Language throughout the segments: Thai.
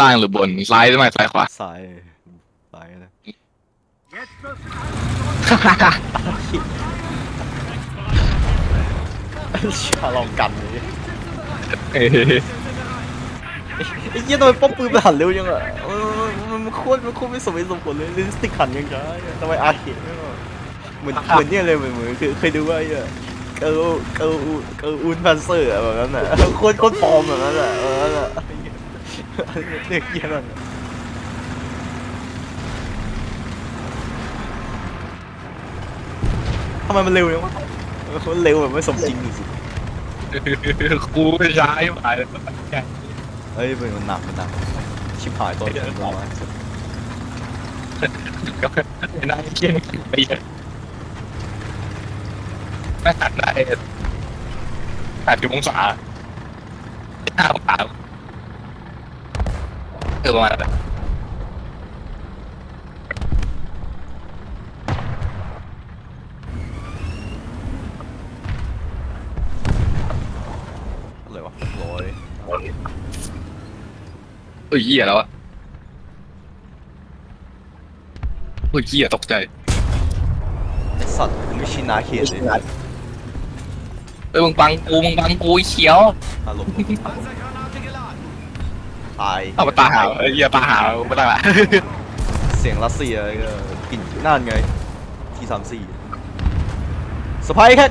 ล่างหรือบนซ้ายหรือไม่ซ้ายขวาซ้ายซ้ายนะชาลองกันเลยเอ้ยไอ้เหี้ยทำไมป้อมปืนมันหันเร็วยังอะเออมันมันโคตรมันโคตรไม่สมเหตุสมผลเลยลินสติกหันยังไงทำไมอาเขตไม่ว่าเหมือนเหมือนเนี่ยเลยเหมือนเหมือนเคยเคยดูว่าไอ้เนี่ยเกอร์เกอร์อูเกอร์อูนพันเซอร์อะแบบนั้นอะโคตรโคตรปลอมแบบนั้นอะแบบนั้นอะไอ้ เหี้ยเด็กเหี้ยนั่นอะทำไมมันเร็วยังวะมันเร็วแบบไม่สมจริงสุดกูไม่ใช้ไปเลยๆเฮ้ยมันหนักมันหนักชิบหายตัวเดียวร้อยก็ไม่ได้เชี่ยไปเยอะไม่หันได้แปดสิบองศาห้าองศา เออประมาณนั้นอะไรวะร้อยเฮ้ยเหี้ยแล้วอะเฮ้ยเหี้ยตกใจไอสัตว์กูไม่ชินนาเขตเลยเอ้ยมึงบังกูมึงบังกูไอ้เขียวอารมณ์ ตายเอามาตาหาวไอ้เหี้ยตาหาวไม่ได้ละเสียงรัสเซียก็กลิ่นนั่นไงทีสามสี่สไปแค่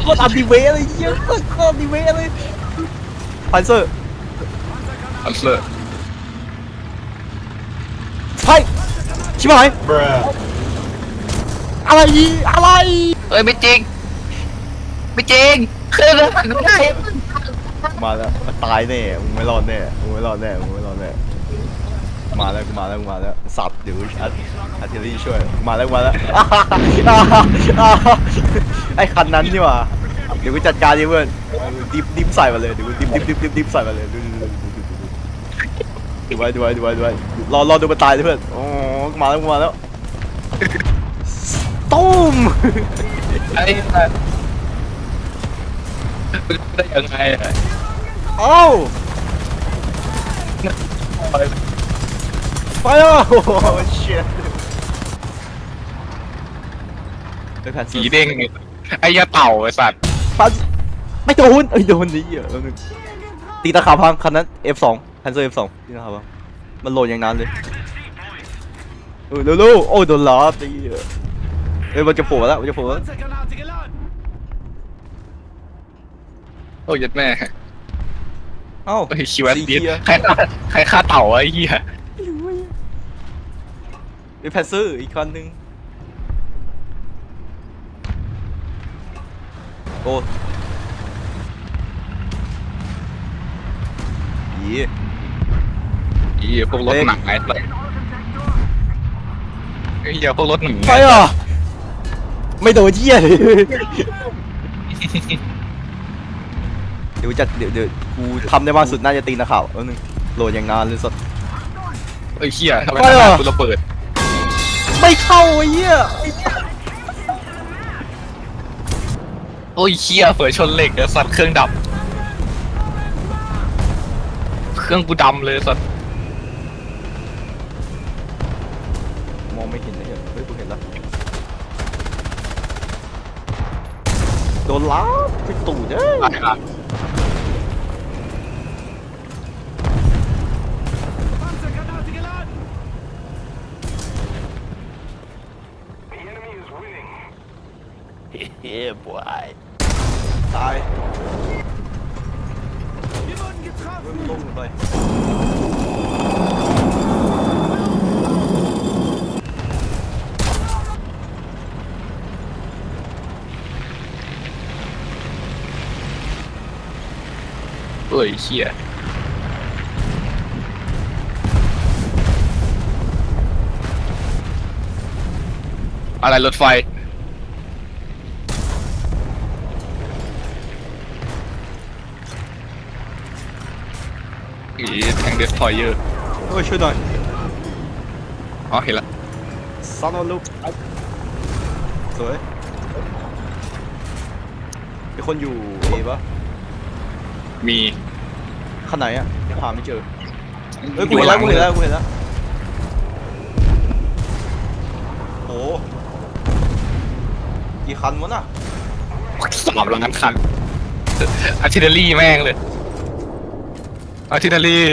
โคตรอันดิเวะเลยเหี้ยอะโคตรอันดิเวะเลยพันเซอร์อันเซอร์ไปชิบหายอะไรอีอะไรเอ้ยไม่จริง ไม่จริง คือเรื่องไม่มาแล้วมันตายแน่มึงไม่รอดแน่มึงไม่รอดแน่มึงไม่รอดแน่มาแล้วกูมาแล้วกูมาแล้วสับเดี๋ยวอาร์อาร์เทอรี่ช่วยมาแล้วมาแล้วไอ้คันนั้นนี่หว่าเดี๋ยวกูจัดการดิเพื่อนดิบดิบใส่มาเลยเดี๋ยวกูดิบดิบดิบดิบดิบใส่มาเลยดูดูดูดูดูดูดูไว้ดูไว้ดูไว้ดูไว้รอรอดูมันตายดิเพื่อนโอ้มาแล้วกูมาแล้วตุ้มไอ้ ได้ยังไงอะเอ้าไปอะโอ้โหเชี่ยไปแผ่นสีเด้งไอ้ยาเต่าไอ้สัตว์ปันไม่โดนเอ้ยโดนนี่อะแล้วนึงตีตะขาบพังคันนั้น F2 แพนเซอร์ F2 ตีตะขาบพังมันโหลดอย่างนั้นเลยเออเร็วๆโอ้ยโดนล้อตีอะเอ้ยมันจะโผล่มาแล้วมันจะโผล่มาแล้ว โอ้ยยัดแม่เอ้าไอ้ชิวัตสีดิสเขียวใครฆ่าใครฆ่าเต่าไอ้เหี้ยเป็นแพนเซอร์อีกคันนึงโอ้ยีไอ้เหี้ยพวกรถหนักไอ้สัตว์ไอ้เหี้ยพวกรถหนังไปอะไม่โดนเที่ยเลยเดี๋ยวจัดเดี๋ยวเดี๋ยวกูทำได้มากสุดน่าจะตีนะข่าวแล้วนึงโหลดอย่างนานเลยสดไอ้เหี้ยทำไมไปทเหรอหารกูระเบิดไม่เข้าไอ้เหี้ยโอ้ยเหี้ยเปิดชนเหล็กไอ้สัตว์เครื่องดับ เครื่องกูดำเลยสัตว์มองไม่เห็นเลยเฮ้ยกูเห็นแล้วโดนล้าไปตู่เด้อตายละ เฮ้ยบอยตายลงไป เอ้ยเหี้ยอะไรรถไฟ อีแทงเดสทอยเยอร์เฮ้ยช่วยหน่อยอ๋อเห็นละซันอลูกสวยมีคนอยู่เอปะมี ขนาดไหนอะหาไม่เจอเอ้ยกูเห็นแล้วกูเห็นแล้วกูเห็นแล้วโอ้กี่คันวะน่ะสามล้านคันอาร์ติเลอรี่แม่งเลยอาร์ติเลอรี่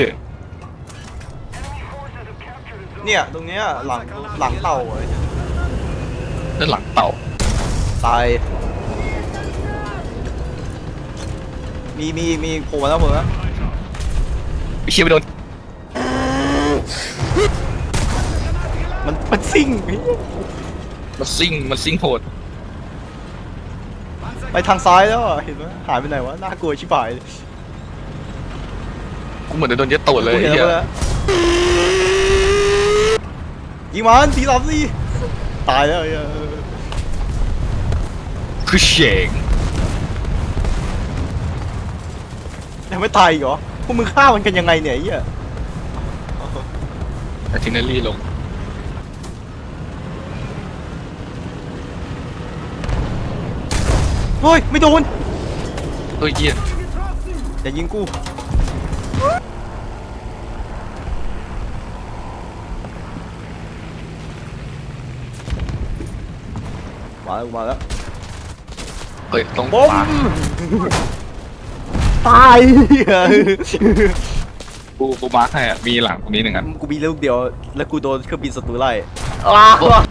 เนี่ยตรงเนี้ยหลังหลังเต่าไอ้เนี่ยด้านหลังเต่าตายมีมีมีโผล่มาแล้วโผล่มาแล้วไป เชี่ยไปโดน มันมันซิ่งมันซิ่งมันซิ่งโหด ไปทางซ้ายแล้วอะเห็นไหมหายไปไหนวะน่ากลัวชิบหายเลยกูเหมือนจะโดนเย็ดตูดเลยกูเห็นไอ้เหี้ยแล้วยิงมันทีหลับสิตายแล้วไอ้เหี้ยคือเฉงยังไม่ตายอีกเหรอพ วกมึงฆ่ามันกันยังไงเนี่ยไอ้เหี้ยอาร์ติเลอรี่ลง เฮ้ยไม่โดนเฮ้ยเหี้ยอย่ายิงกูมาแล้วกูมาแล้วเฮ้ยต้องบอมปา ตายเหี้ยกูกูมาร์คให้อะมีหลังตรงนี้หนึ่งอันกูมีลูกเดียว แล้วกูโดนเครื่องบินศัตรูไล่อ้าว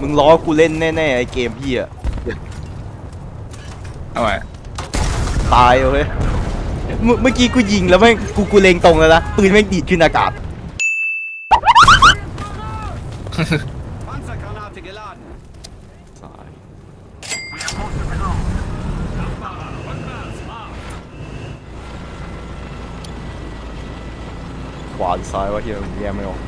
มึงล้อกูเล่นแน่ๆไอเกมพี่อะเอาไว้ ตายเว้ยเมื่อเมื่อกี้กูยิงแล้วแม่งกูกูเล็งตรงแล้วนะปืนแม่งดีดขึ้นอากาศ Panzergranate geladen. ขวาหรือซ้ายวะเฮียแยกไม่ออก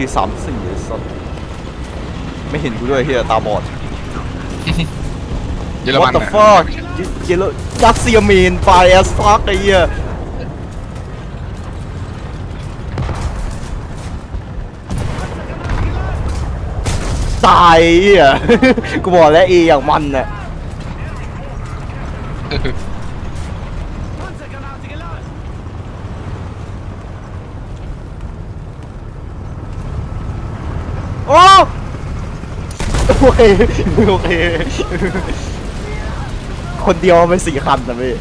ชื่อสามสี่ไอ้สัสไม่เห็นกูด้วยเฮียตาบอด เยอรมัน What the นะ fuck เยลโลจักเซียมีนไฟแอสฟักไอ้เหี้ยตายไอ้เหี้ย กูบอกแล้วเออย่างมันน่ะ Panzergranate geladen. โอ้ โอเคโอเค คนเดียวมันสี่คันนะพี่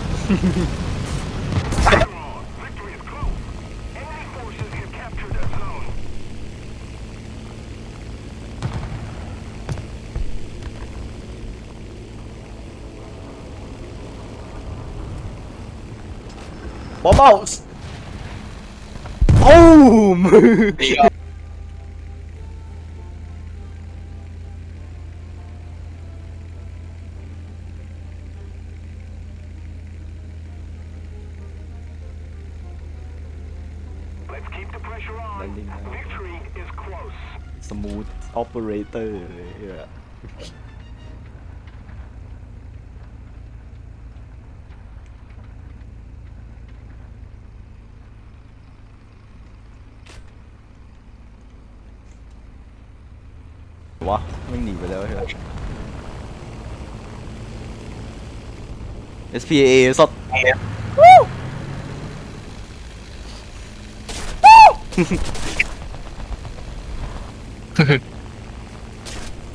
บอมเบาโอ้มนี่ก็ส อเปอเรเตอร์เลยเหี้ยวะไม่งหนีไปแล้วใช่ไหม SPA สด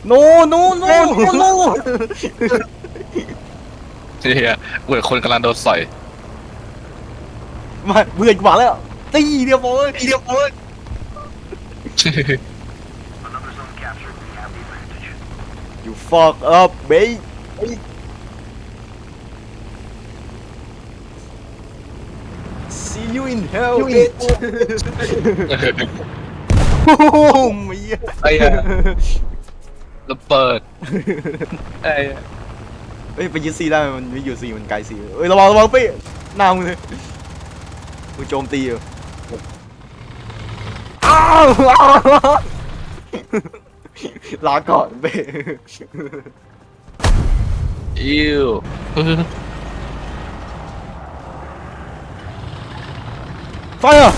โนโนโนโนเฮียเหมือนคนกำลังโดนสอยมาเบื่อกูมาแล้วตีเดียวโอ้ยตีเดียวโอ้ย You fuck up mate See you in hell bitch โอ้โหเหี้ยไอ้เหี้ย ระเบิดไอ้เฮ้ยไปยึดซีได้ไหมมันไม่อยู่ซีมันไกลซีเอ้ยระวังระวังปี้หน้ามึงเลยกูโจมตีอยู่อ้าวอ้าวลาก่อนเป้อิวไฟอะ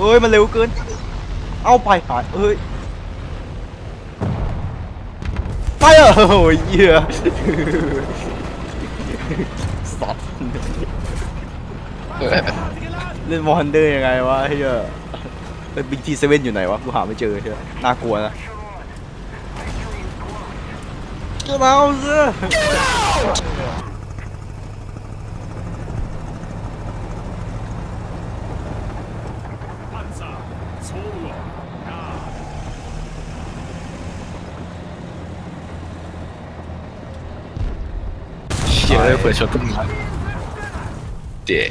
เอ้ยมันเร็วเกิน เอาไปหายเอ้ยไฟอะโอ้ยเหี้ยสัตว์เล่นวอนเดอร์ยังไงวะเฮียเป็นบิ๊กทีเซเว่นอยู่ไหนวะกูหาไม่เจอเฮียน่ากลัวนะก็เราสิ ชี่ยเลยเปิดชนต้นไม้เจ๊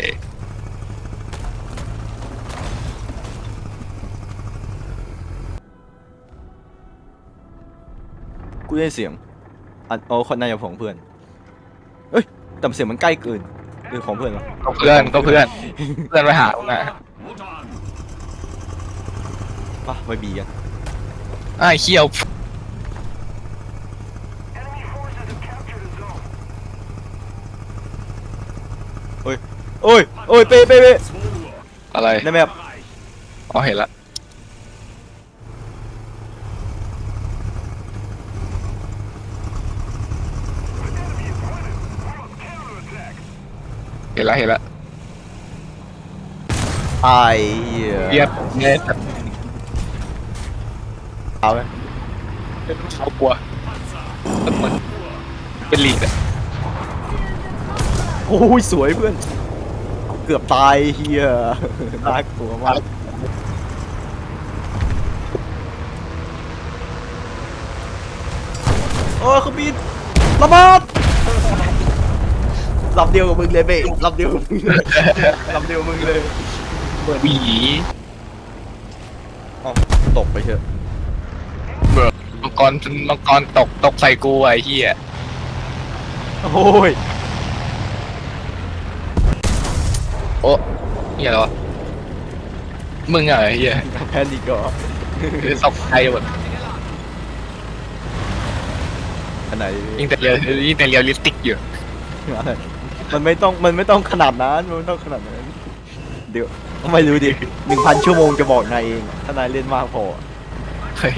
กูได้เสียงอันโอ้คนน่าจะของเพื่อนเอ้ยแต่เสียงมันใกล้เกินหรือของเพื่อนวะ ก็เพื่อนก็เพื่อน เพื่อนไปหามึงอะ ป่ะไปบีกันไอ้เขี้ยวโอ้ยโอ้ยเป้เป้เป้อะไรได้ไหมครับอ๋อเห็นละเห็นละเห็นละไอ้เหี้ยเรียบเน็ต เอาไหมเขากลัวแต่มันเป็นลีดอะโอ้ยสวยเพื่อน เกือบตายเฮียน่ากลัวมากโอ้ยเขาบินระเบิดลำเดียวกับมึงเลยเบ้ลำเดียวกับมึงเลยลำเดียวกับมึงเลยหวีเอ้าตกไปเถอะเบิร์ มังกรมังกรตกตกใส่กูไอ้เหี้ยโอ้ยโอ้เหี้ยอะไรวะมึงอะไอ้เหี้ยแพนิกก่อนคือตกใจหมดอันไหนยิ่งแต่เรียวยิ่งแต่เรียวลิสติกอยู่อะไรมันไม่ต้องมันไม่ต้องขนาดนั้นมันไม่ต้องขนาดนั้นเดี๋ยวไม่รู้ดิหนึ่งพันชั่วโมงจะบอกนายเองถ้านายเล่นมากพอเฮ้ย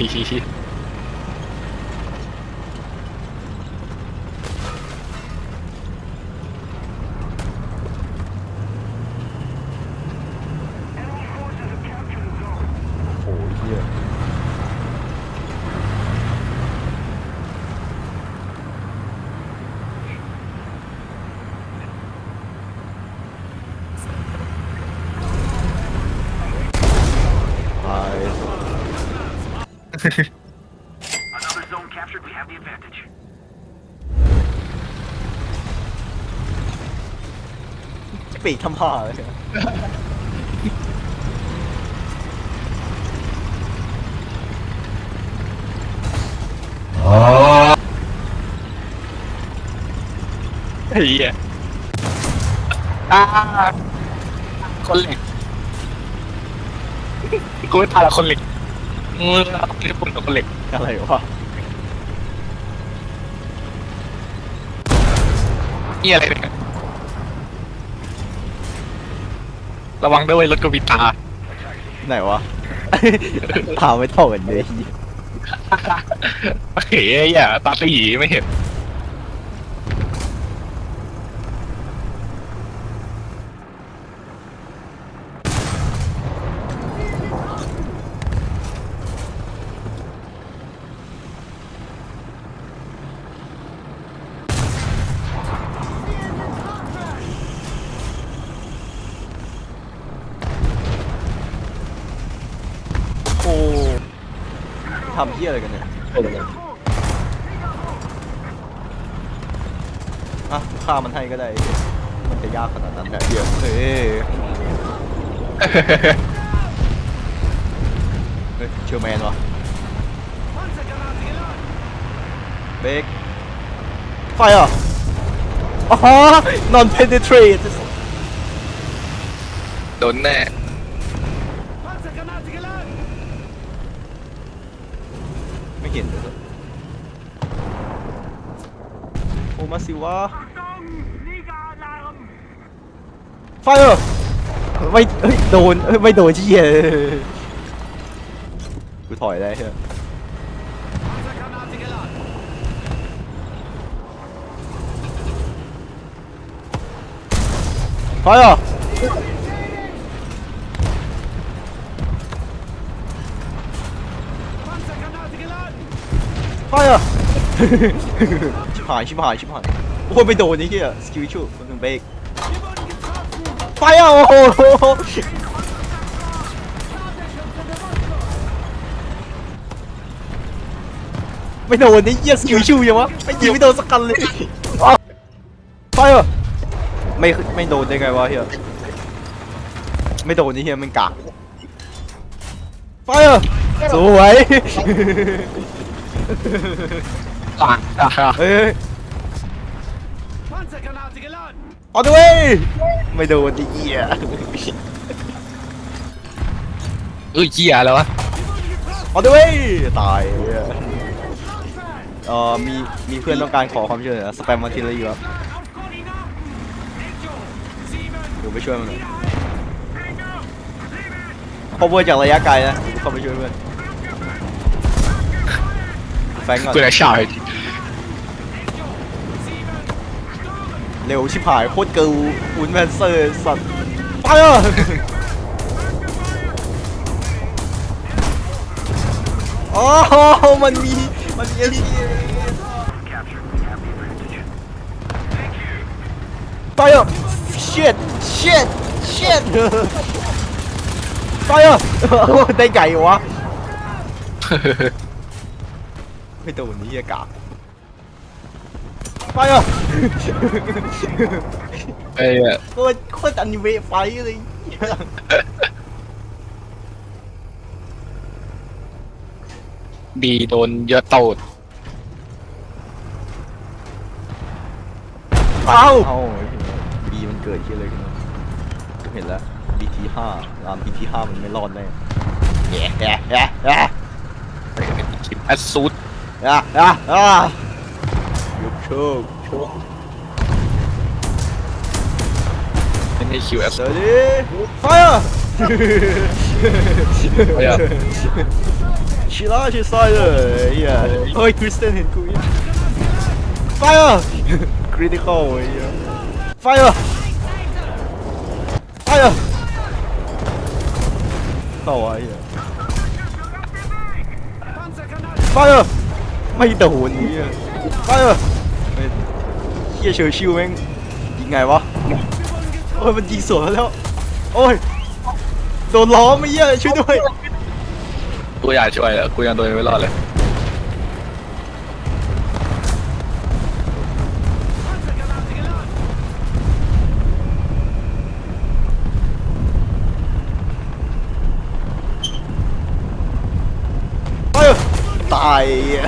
โอ้ยเฮียตาย Another zone captured. We have the advantage. ปีกทำผ้าเลยไอ้เหี้ยอ่าคนเหล็กกูไม่พาละคนเหล็ก มึงเอาญี่ปุ่นกับคนเหล็กอะไรวะนี่อะไรเนี่ยระวังด้วยรถกบิตา ไหนวะถามไม่เท่ากันเลยเฮ้ยอย่าตาตีไม่เห็น ทำเฮียอะไรกันเนี่ยอะฆ่ามันให้ก็ได้ มันจะยากขนาดนั้นแหละเดี๋ยวเฮ้ยเฮ้ยเชอร์แมนวะเบรกไฟอะอ๋อ non penetrate โดนแน่ ไม่เห็นเลย โอมาสิวะไฟเออไม่เฮ้ ชิบหายชิบหายชิบหายโอ้ยไม่โดนนี่เฮียสกิลชูคนหนึ่งเบรกไฟอะโอ้โหไม่โดนนี่เยี่ยสกิลชูยังวะไม่ยิงไม่โดนสักกันเลยไฟอะไม่ไม่โดนได้ไงวะเฮียไม่โดนนี่เฮียมันกากไฟอะสวย ต่างอะเฮ้ยเอาด้วยไม่โดนดิเฮียเอ้ยเหี้ยแล้ววะเอาด้วยตายเหี้ยเอ่อมีมีเพื่อนต้องการขอความช่วยเหลือสแปมมาทีละอยู่ครับเดี๋ยวไปช่วยมันหน่อยพอเวอร์จากระยะไกลนะเดี๋ยวเข้าไปช่วยเพื่อน 过来吓我！雷欧芯片、喷射、导弹，快呀！哦，它有，它有，快呀！shit shit shit，快呀！哦，带鬼哇！ ไม่โดนนี่อากาศ Fire! ไอ้เหี้ยโคตรโคตรอนิเมะไฟเลยบีโดนเยอะโตดเอ้าเอ้าบีมันเกิดที่อะไรขึ้นมาผมเห็นแล้ว BT 5ราม BT 5มันไม่รอดแน่แย่แย่แย่แย่คลิปแอดซูด อะอะอะยกโชคโชคเป็นไอคิวแอดเดี๋ยวดิไฟอะ Fire ชิล่าชิซอยเลยเฮียเฮ้ ไฟอะคริติคอลเฮียไฟอะไฟอะต่อวะเฮียไฟอะไม่โดนเฮียไฟอะเฮ้ยเฮียเชอร์ชิวแม่งยิงไงวะโอ้ยมันยิงสวนแล้ว โอ้ยโดนล้อมไม่เหี้ยช่วยด้วย กูอยากช่วยแล้วกูยังโดนไม่รอดเลย ตายอะ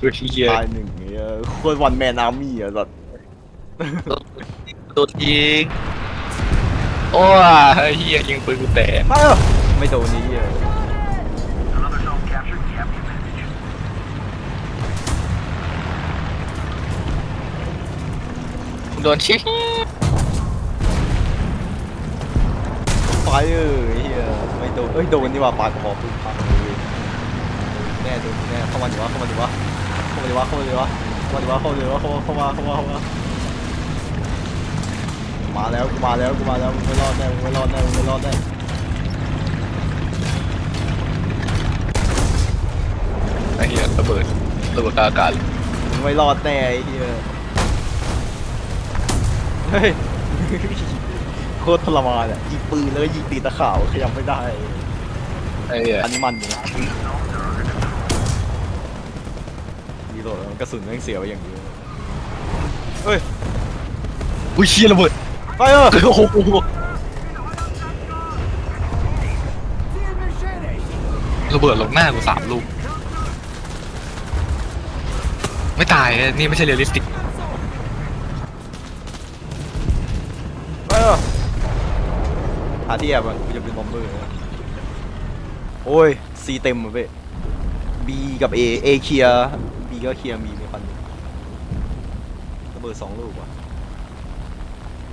คือเฮียตายหนึ่งเหี้ยโคตรวันแมนอาร์มี่อะสัตว์โดนยิงโอ้ยเฮียยิงปืนกูแตกเอ้ยไม่โดนนี้อะ Another zone captured. We have the advantage. โดนชิไฟเออเฮียไม่โดนเอ้ยโดนนี่ว่าปากกระบอกปืนพังเลย แน่โดนแน่เข้ามาดิวะเข้ามาดิวะเข้ามาดิวะเข้ามาดิวะเข้ามาดิวะเข้ามาดิวะเข้ามาเข้ามาเข้ามาเข้ามามาแล้วกูมาแล้วกูมาแล้วมึงไม่รอดแน่มึงไม่รอดแน่มึงไม่รอดแน่ไอ้เฮียระเบิดระเบิดกลางอากาศมึงไม่รอดแน่ไอ้เฮียเฮ้ยโคตรทรมานอะยิงปืนแล้วก็ยิงตีตะขาวขยับไม่ได้ไอ้เฮียอันนี้มันอยู่นะ เรีโหลดแล้วกระสุนแม่งเสียไปอย่างเดียวเฮ้ยอุ้ยเชี่ยระเบิดไปเออโอ้โหระเบิดลงหน้ากูสามลูก ไม่ตายนะนี่ไม่ใช่เรียลลิสติกไปเออหาที่แอบอะกูจะเป็นบอมเบอร์นะโอ้ยซีเต็มอะเว้ย B กับ A A เคลียร์ B ก็เคลียร์ B ไม่พันระเบิดสองลูกว่ะ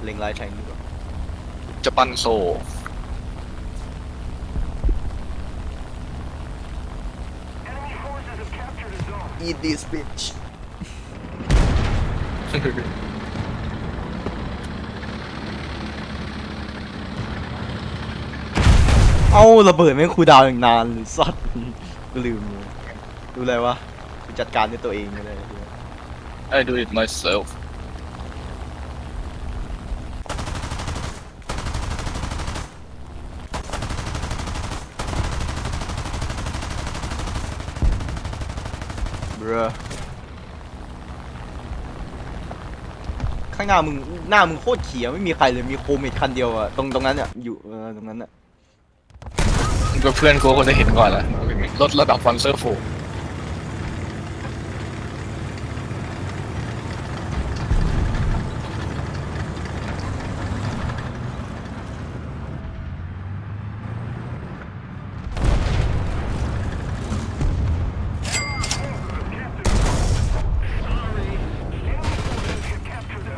เล็งไลท์แทงดีกว่าจะปั้นโซ Enemy forces have captured a zone. Eat this bitch เอ้าระเบิดแม่งคูลดาวน์อย่างนานหรือสัตว์กูลืมเลยดูอะไรวะกู จัดการด้วยตัวเองเลย I do it myself เบรอข้างหน้ามึงหน้ามึงโคตรเขียวไม่มีใครเลยมีโคมเมดคันเดียวอะตรงตรงนั้นอะอยู่เออตรงนั้นอะ ก็เพื่อนกูคนจะเห็นก่อนละลดระดับฟันเซอร์โฟ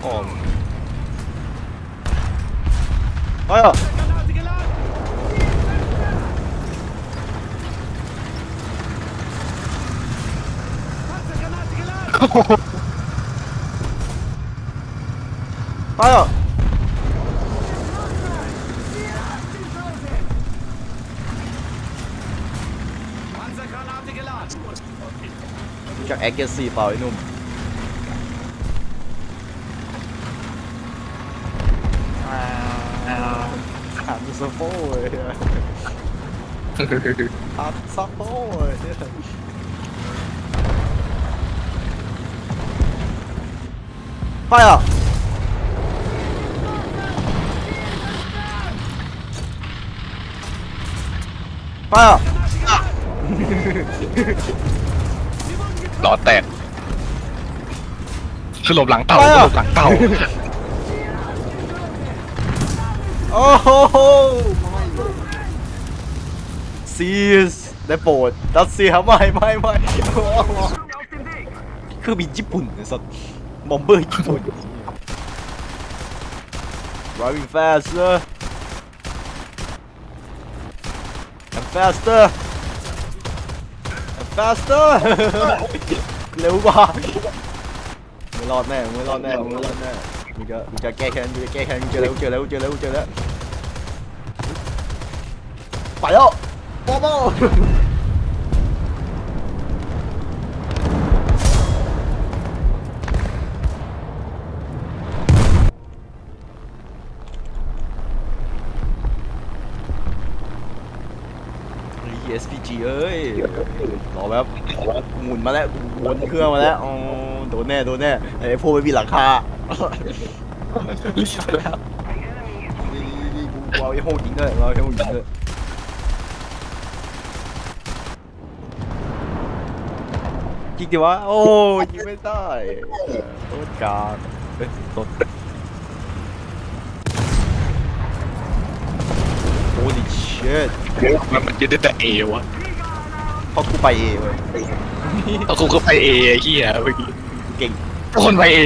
อ๋อเฮ้ยอะเฮ้ยอะ จะแอคเกซีเปล่าไอ้หนุ่มหันสะโพกเลยอะหันสะโพกเลยไปอะไปอะ ล้อแตกคือหลบหลังเต่าคือหลบหลังเต่าโอ้โหซีสได้โปรดรัสเซียไม่ไม่ไม่โอ้โหเครื่องบินญี่ปุ่นไอ้สัสบอมเบอร์ญี่ปุ่น driving faster and faster faster เร็วกว่าไม่รอดแน่ไม่รอดแน่ไม่รอดแน่มึงจะมึงจะแก้แค้นมึงจะแก้แค้นมึงเจอแล้วเจอแล้วเจอแล้วเจอแล้วไปแล้วบอบอ เอ้ยรอแป๊บหมุนมาแล้ววนเครื่องมาแล้วอ๋อโดนแน่โดนแน่ไอ้พวกไม่มีหลังคานี่นี่กูเอาไอ้โหยิงด้วยเอาไอ้โหยิงด้วยจริงดิวะโอ้ยิงไม่ได้โคตรกากเฮ้ยตดโอ้ดิเชิดมันมันยึดได้แต่เอวะ ราะกูไปเองเว้ยเอากูก็ไปเอไอ้เหี้ยเมื่อกี้เก่งคนไปเอ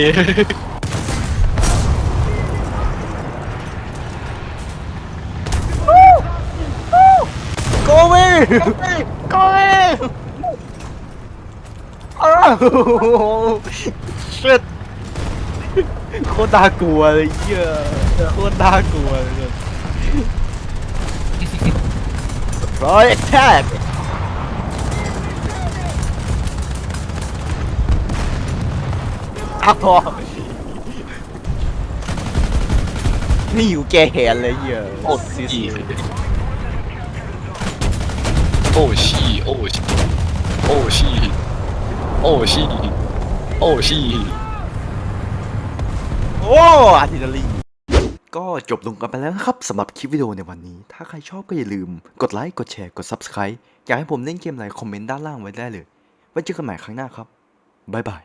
โกเว้โกเว้อ้าวชิดโคตรน่ากลัวเลยเหี้ยโคตรน่ากลัวเลย Surprise attack อ้าวพอนี่อยู่แกแหนเลยเหี้ยโอ้ชีโอ้ชีโอ้ชีโอ้ชีโอ้ชีโอ้ชีโอ้อาร์ติลลีก็จบลงกันไปแล้วนะครับสำหรับคลิปวิดีโอในวันนี้ ถ้าใครชอบก็อย่าลืม กดไลค์กดแชร์กด Subscribe อยากให้ผมเล่นเกมอะไรคอมเมนต์ด้านล่างไว้ได้เลย ไว้เจอกันใหม่ครั้งหน้าครับ บ๊ายบาย